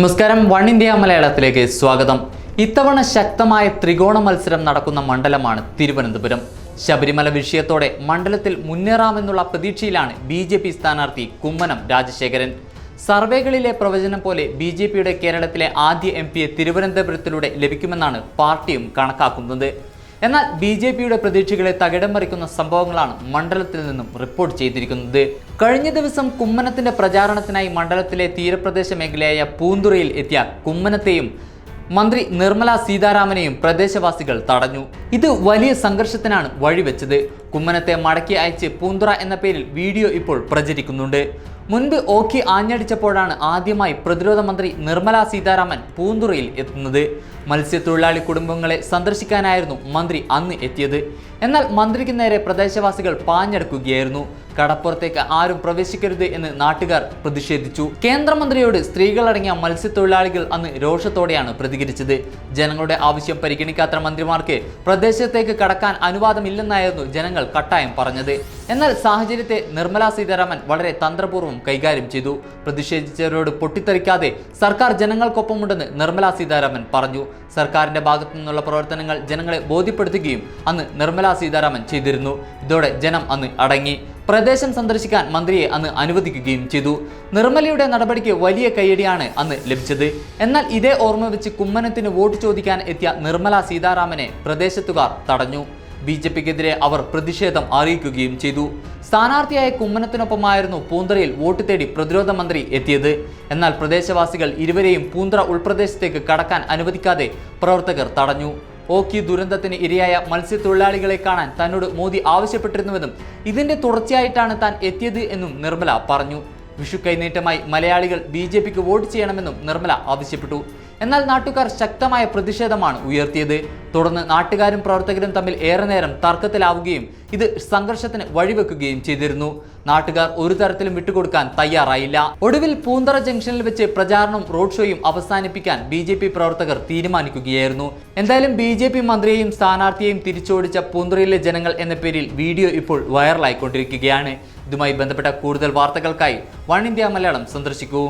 നമസ്കാരം. One India മലയാളത്തിലേക്ക് സ്വാഗതം. ഇത്തവണ ശക്തമായ ത്രികോണ മത്സരം നടക്കുന്ന മണ്ഡലമാണ് തിരുവനന്തപുരം. ശബരിമല വിഷയത്തോടെ മണ്ഡലത്തിൽ മുന്നേറാമെന്നുള്ള പ്രതീക്ഷയിലാണ് ബി ജെ പി സ്ഥാനാർത്ഥി കുമ്മനം രാജശേഖരൻ. സർവേകളിലെ പ്രവചനം പോലെ ബി ജെ പിയുടെ കേരളത്തിലെ ആദ്യ എം പിയെ തിരുവനന്തപുരത്തിലൂടെ ലഭിക്കുമെന്നാണ് പാർട്ടിയും കണക്കാക്കുന്നത്. എന്നാൽ ബി ജെ പിയുടെ പ്രതീക്ഷകളെ തകിടം മറിക്കുന്ന സംഭവങ്ങളാണ് മണ്ഡലത്തിൽ നിന്നും റിപ്പോർട്ട് ചെയ്തിരിക്കുന്നത്. കഴിഞ്ഞ ദിവസം കുമ്മനത്തിന്റെ പ്രചാരണത്തിനായി മണ്ഡലത്തിലെ തീരപ്രദേശ മേഖലയായ പൂന്തുറയിൽ എത്തിയ കുമ്മനത്തെയും മന്ത്രി നിർമ്മല സീതാരാമനെയും പ്രദേശവാസികൾ തടഞ്ഞു. ഇത് വലിയ സംഘർഷത്തിനാണ് വഴിവെച്ചത്. കുമ്മനത്തെ മടക്കി അയച്ച് പൂന്തുറ എന്ന പേരിൽ വീഡിയോ ഇപ്പോൾ പ്രചരിക്കുന്നുണ്ട്. മുൻപ് ഓഖി ആഞ്ഞടിച്ചപ്പോഴാണ് ആദ്യമായി പ്രതിരോധ മന്ത്രി നിർമ്മല സീതാരാമൻ പൂന്തുറയിൽ എത്തുന്നത്. മത്സ്യത്തൊഴിലാളി കുടുംബങ്ങളെ സന്ദർശിക്കാനായിരുന്നു മന്ത്രി അന്ന് എത്തിയത്. എന്നാൽ മന്ത്രിക്ക് നേരെ പ്രദേശവാസികൾ പാഞ്ഞെടുക്കുകയായിരുന്നു. കടപ്പുറത്തേക്ക് ആരും പ്രവേശിക്കരുത് എന്ന് നാട്ടുകാർ പ്രതിഷേധിച്ചു. കേന്ദ്രമന്ത്രിയോട് സ്ത്രീകളടങ്ങിയ മത്സ്യത്തൊഴിലാളികൾ അന്ന് രോഷത്തോടെയാണ് പ്രതികരിച്ചത്. ജനങ്ങളുടെ ആവശ്യം പരിഗണിക്കാത്ത മന്ത്രിമാർക്ക് പ്രദേശത്തേക്ക് കടക്കാൻ അനുവാദമില്ലെന്നായിരുന്നു ജനങ്ങൾ കട്ടായം പറഞ്ഞത്. എന്നാൽ സാഹചര്യത്തെ നിർമ്മലാ സീതാരാമൻ വളരെ തന്ത്രപൂർവം കൈകാര്യം ചെയ്തു. പ്രതിഷേധിച്ചവരോട് പൊട്ടിത്തെറിക്കാതെ സർക്കാർ ജനങ്ങൾക്കൊപ്പമുണ്ടെന്ന് നിർമ്മലാ സീതാരാമൻ പറഞ്ഞു. സർക്കാരിന്റെ ഭാഗത്തു നിന്നുള്ള പ്രവർത്തനങ്ങൾ ജനങ്ങളെ ബോധ്യപ്പെടുത്തുകയും അന്ന് നിർമ്മലാ സീതാരാമൻ ചെയ്തിരുന്നു. ഇതോടെ ജനം അന്ന് അടങ്ങി. പ്രദേശം സന്ദർശിക്കാൻ മന്ത്രിയെ അന്ന് അനുവദിക്കുകയും ചെയ്തു. നിർമ്മലയുടെ നടപടിക്ക് വലിയ കയ്യടിയാണ് അന്ന് ലഭിച്ചത്. എന്നാൽ ഇതേ ഓർമ്മ വെച്ച് കുമ്മനത്തിന് വോട്ട് ചോദിക്കാൻ എത്തിയ നിർമ്മല സീതാരാമനെ പ്രദേശത്തുകാർ തടഞ്ഞു. ബി ജെ പിക്കെതിരെ അവർ പ്രതിഷേധം അറിയിക്കുകയും ചെയ്തു. സ്ഥാനാർത്ഥിയായ കുമ്മനത്തിനൊപ്പമായിരുന്നു പൂന്തറയിൽ വോട്ട് തേടി പ്രതിരോധ മന്ത്രി എത്തിയത്. എന്നാൽ പ്രദേശവാസികൾ ഇരുവരെയും പൂന്തറ ഉൾപ്രദേശത്തേക്ക് കടക്കാൻ അനുവദിക്കാതെ പ്രവർത്തകർ തടഞ്ഞു. ഓക്കി ദുരന്തത്തിന് ഇരയായ മത്സ്യത്തൊഴിലാളികളെ കാണാൻ തന്നോട് മോദി ആവശ്യപ്പെട്ടിരുന്നുവെന്നും ഇതിന്റെ തുടർച്ചയായിട്ടാണ് താൻ എത്തിയത് എന്നും നിർമ്മല പറഞ്ഞു. വിഷു കൈനീട്ടമായി മലയാളികൾ ബി ജെ പിക്ക് വോട്ട് ചെയ്യണമെന്നും നിർമ്മല ആവശ്യപ്പെട്ടു. എന്നാൽ നാട്ടുകാർ ശക്തമായ പ്രതിഷേധമാണ് ഉയർത്തിയത്. തുടർന്ന് നാട്ടുകാരും പ്രവർത്തകരും തമ്മിൽ ഏറെ നേരം തർക്കത്തിലാവുകയും ഇത് സംഘർഷത്തിന് വഴിവെക്കുകയും ചെയ്തിരുന്നു. നാട്ടുകാർ ഒരു തരത്തിലും വിട്ടുകൊടുക്കാൻ തയ്യാറായില്ല. ഒടുവിൽ പൂന്തറ ജംഗ്ഷനിൽ വെച്ച് പ്രചാരണവും റോഡ് ഷോയും അവസാനിപ്പിക്കാൻ ബി ജെ പി പ്രവർത്തകർ തീരുമാനിക്കുകയായിരുന്നു. എന്തായാലും ബി ജെ പി മന്ത്രിയെയും സ്ഥാനാർത്ഥിയെയും തിരിച്ചോടിച്ച പൂന്തറയിലെ ജനങ്ങൾ എന്ന പേരിൽ വീഡിയോ ഇപ്പോൾ വൈറലായിക്കൊണ്ടിരിക്കുകയാണ്. ഇതുമായി ബന്ധപ്പെട്ട കൂടുതൽ വാർത്തകൾക്കായി വൺ ഇന്ത്യ മലയാളം സന്ദർശിക്കൂ.